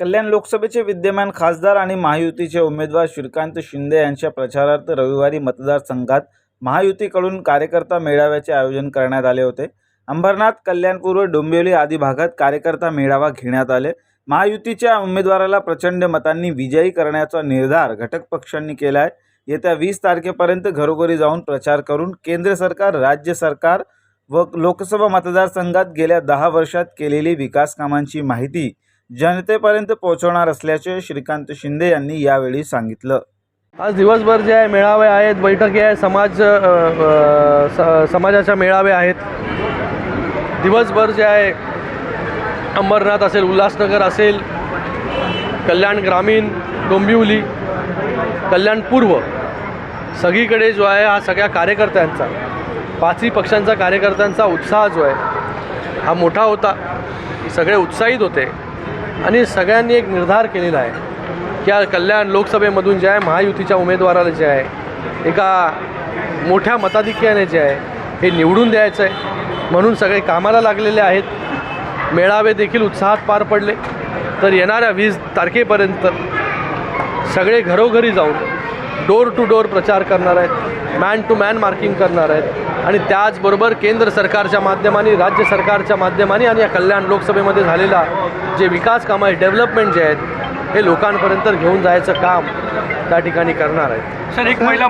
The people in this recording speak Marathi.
कल्याण लोकसभेचे विद्यमान खासदार आणि महायुतीचे उमेदवार श्रीकांत शिंदे यांच्या प्रचारार्थ रविवारी मतदारसंघात महायुतीकडून कार्यकर्ता मेळाव्याचे आयोजन करण्यात आले होते. अंबरनाथ कल्याणपूर्व डोंबिवली आदी भागात कार्यकर्ता मेळावा घेण्यात आले. महायुतीच्या उमेदवाराला प्रचंड मतांनी विजयी करण्याचा निर्धार घटक पक्षांनी केला आहे येत्या वीस तारखेपर्यंत घरोघरी जाऊन प्रचार करून केंद्र सरकार राज्य सरकार व लोकसभा मतदारसंघात गेल्या दहा वर्षात केलेली विकास कामांची माहिती जनतेपर्यंत पोहोचवणार असल्याचे श्रीकांत शिंदे यांनी यावेळी सांगितलं. आज दिवसभर जे आहे मेळावे आहेत बैठकी आहे समाज स समाजाच्या मेळावे आहेत. दिवसभर जे आहे अंबरनाथ असेल उल्हासनगर असेल कल्याण ग्रामीण डोंबिवली कल्याण पूर्व सगळीकडे जो आहे हा सगळ्या कार्यकर्त्यांचा पाचही पक्षांचा कार्यकर्त्यांचा उत्साह जो आहे हा मोठा होता. सगळे उत्साहित होते. आणि सगळ्यांनी एक निर्धार केलेला आहे की कल्याण लोकसभेमधून जे आहे महायुतीच्या उमेदवाराला जे आहे एका मोठ्या मताधिक्याने जे आहे हे निवडून द्यायचं आहे. म्हणून सगळे कामाला लागलेले आहेत. मेळावे देखील उत्साहात पार पडले. तर येणाऱ्या वीस तारखेपर्यंत सगळे घरोघरी जाऊन डोर टू डोर प्रचार करणार आहेत मॅन टू मॅन मार्किंग करणार आहेत. आणि त्याचबरोबर केंद्र सरकारच्या माध्यमाने राज्य सरकारच्या माध्यमाने आणि या कल्याण लोकसभेमध्ये झालेला जे विकास कामं आहे डेव्हलपमेंट जे आहेत हे लोकांपर्यंत घेऊन जायचं काम त्या ठिकाणी करणार आहेत. सर एक महिला